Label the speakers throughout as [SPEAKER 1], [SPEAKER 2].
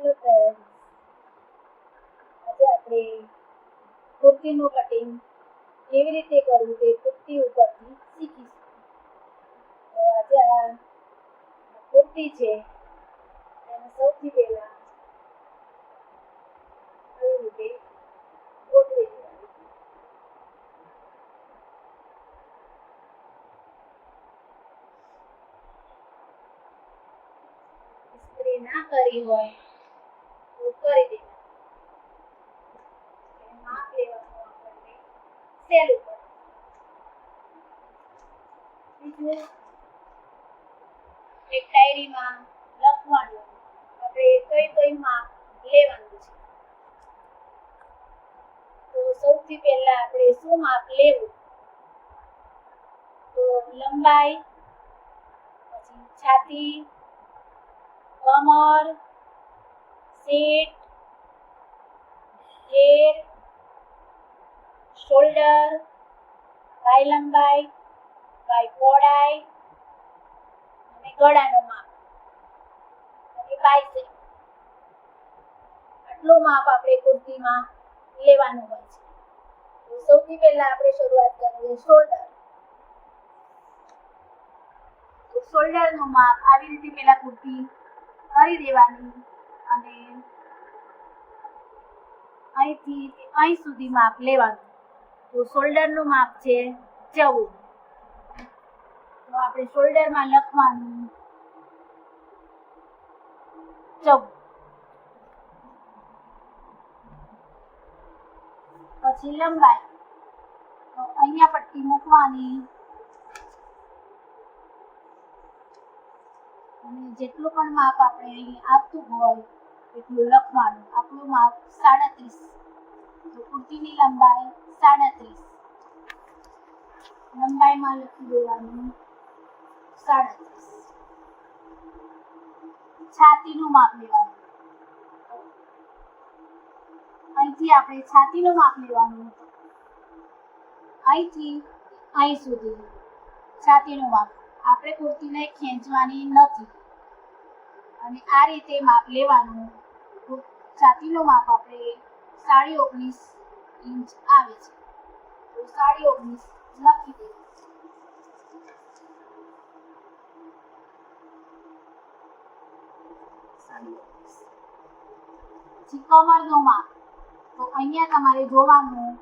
[SPEAKER 1] Hello friends આજે આપણે કુર્તીનું cutting કેવી રીતે કરવું તે કુર્તી ઉપરથી શીખીશું તો આજે આ કુર્તી છે એને સૌથી પહેલાં આવી રીતે ના કરી હોય કરી દેવાની માપ લેવાનું આપણને સેલ ઉપર. બીજું? એક ડાયરીમાં લખવાનું. આપણે કઈ કઈ માપ લેવાનું છે? તો સૌથી પહેલા આપણે શું માપ લેવું? તો લંબાઈ, પછી છાતી, કમર સીટ ઘેર શોલ્ડર બાય લંબાઈ બાય પહોળાઈ અને ગળાનું માપ. અને બાયસેપ આટલું માપ આપણે કુર્તીમાં લેવાનું હોય છે. તો સૌથી પહેલા આપણે શરૂઆત કરીએ શોલ્ડર શોલ્ડરનું માપ આવી રીતે પહેલા કુર્તી કરી દેવાની અને અહીંથી અહીં સુધી માપ લેવાનું. તો શોલ્ડરનું માપ છે ચૌદ. તો આપણે શોલ્ડરમાં લખવાનું ચૌદ. પછી લંબાઈ. તો અહીંયા પટ્ટી મૂકવાની. અને જેટલું પણ માપ આપણે અહીં આપતું હોય એટલું લખવાનું. આપણું માપ સાડત્રીસ. તો કુર્તીની લંબાઈ સાડત્રીસ. લંબાઈમાં લખી દેવાનું સાડત્રીસ. છાતીનું માપ લેવાનું. અહીંથી આપણે છાતીનું માપ લેવાનું. અહીંથી અહીં સુધી. છાતીનું માપ. આપણે કુર્તીને ખેંચવાની નથી. અને આ રીતે માપ લેવાનું છાતીનું માપ આપણે સાડી ઓગણીસ ઇંચ આવે છે. તો સાડી ઓગણીસ લખી દે પછી કમરનું માપ. તો અહીંયા તમારે જોવાનું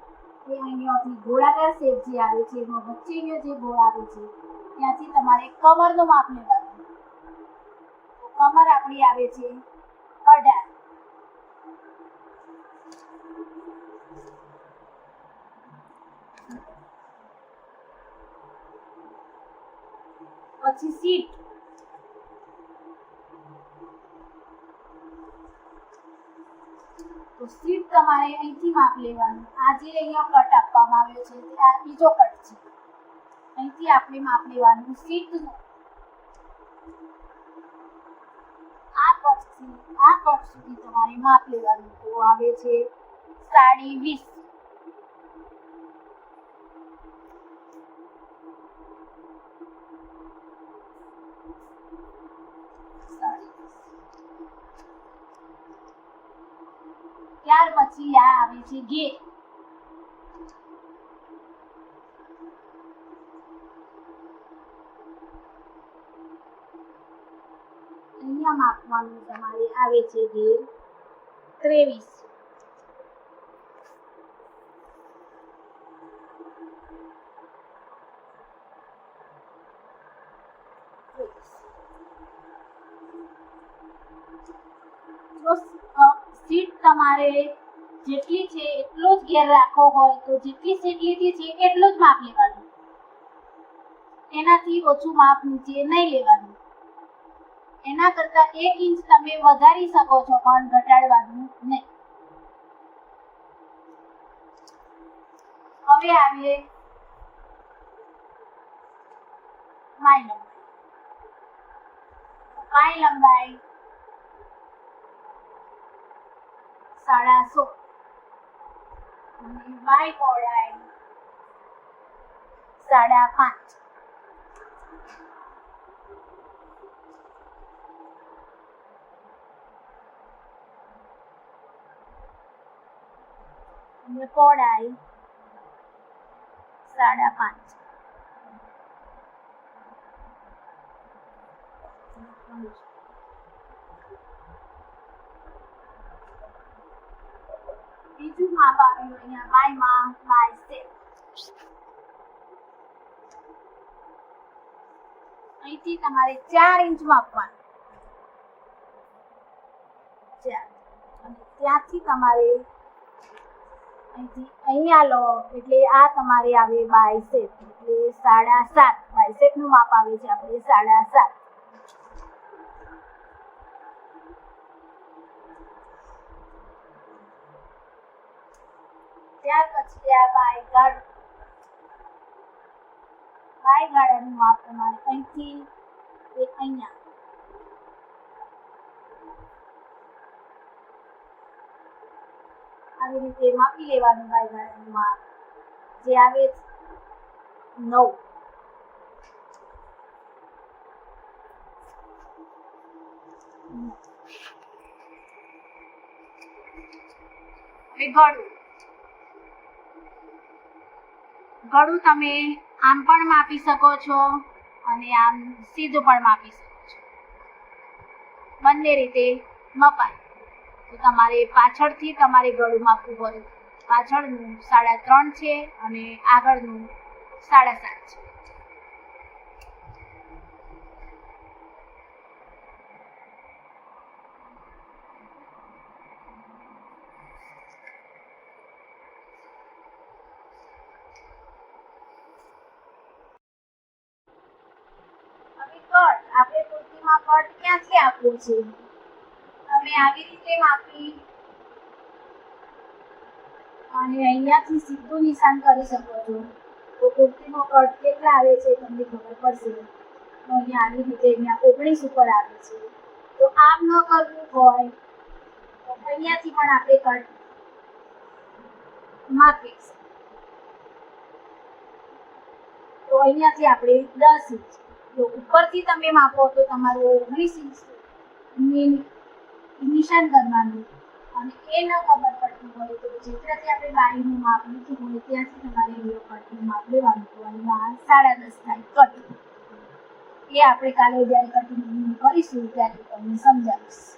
[SPEAKER 1] કે અહીંયાથી ગોળાકાર શેપ જે આવે છે, એમાં વચ્ચેનો જે ગોળ આવે છે, ત્યાંથી તમારે કમરનું માપ લેવાનું કમર આપણી આવે છે. અઢાર. પછી સીટ. તો સીટ તમારે અહીંથી માપ લેવાનું. આ જે અહીંયા કટ આપવામાં આવ્યો છે. તે આ બીજો કટ છે. અહીંથી આપણે માપ લેવાનું. સીટનું કટથી આ કટ સુધી તમારે માપ લેવાનું તો આવે છે સાડી વીસ. ત્યાર પછી આ આવે છે ઘેર. અહીંયા માપવાનું તમારે આવે છે ઘેર ત્રેવીસ. સીટ તમારે જેટલી છે એટલો જ ઘેર રાખવો હોય તો જેટલી સીટ લીધી છે એટલું જ માપ લેવાનું. એનાથી ઓછું માપ નીચે નહીં લેવાનું. એના કરતા એક ઇંચ તમે વધારી શકો છો, પણ ઘટાડવાનું નહીં. હવે આવીએ માય લંબાઈ. માય લંબાઈ સાડા સોળ અને વાય પહોળાઈ સાડા પાંચ. અને પહોળાઈ સાડા પાંચ બીજું માપ આપેલું અહીંયા બાયમાં બાય સેપ અહીંથી તમારે ચાર ઇંચ માપવાનું ચાર અને ત્યાંથી તમારે અહીંથી અહીંયા લો. એટલે આ તમારે આવે બાયસેપ એટલે સાડા સાત. બાયસેપનું માપ આવે છે આપણે સાડા સાત. ત્યાર પછી આ બાય ગાળું બાય ગાળાનું માપ તમારે અહીંથી એ અહીંયા. આવી રીતે માપી લેવાનું બાય માપ, જે આવે નવ. ગળું તમે આમ પણ માપી શકો છો અને આમ સીધું પણ માપી શકો છો. બંને રીતે મપાય. તો તમારે પાછળથી તમારે ગળું માપવું પડે. પાછળનું સાડા ત્રણ છે અને આગળનું સાડા સાત છે. હવે કટ આપણે કુર્તીમાં કટ ક્યાંથી આપવું છે? તમે આવી રીતે માપી અને અહીંયાથી સીધું નિશાન કરી શકો છો. તો કુર્તીનો કટ કેટલા આવે છે તમને ખબર પડશે. તો અહીંયા આવી રીતે અહીંયા ઓગણીસ ઉપર આવે છે. તો આમ ન કરવું હોય તો અહીંયાથી પણ આપણે કટ માપી તો અહીંયાથી આપણે દસ ઇંચ. જો ઉપરથી તમે માપો તો તમારું ઓગણીસ ઇંચ. નિશાન કરવાનું. અને એ ન ખબર પડતી હોય તો જેટલાથી આપણે વાયુનું માપ લીધું હોય ત્યાંથી તમારે એરિયો કટનું માપ લેવાનું અને અહીંયા સાડા દસ થાય, કટ. એ આપણે કાલે જ્યારે કટિંગ કરીશું ત્યારે તમને સમજાવીશ.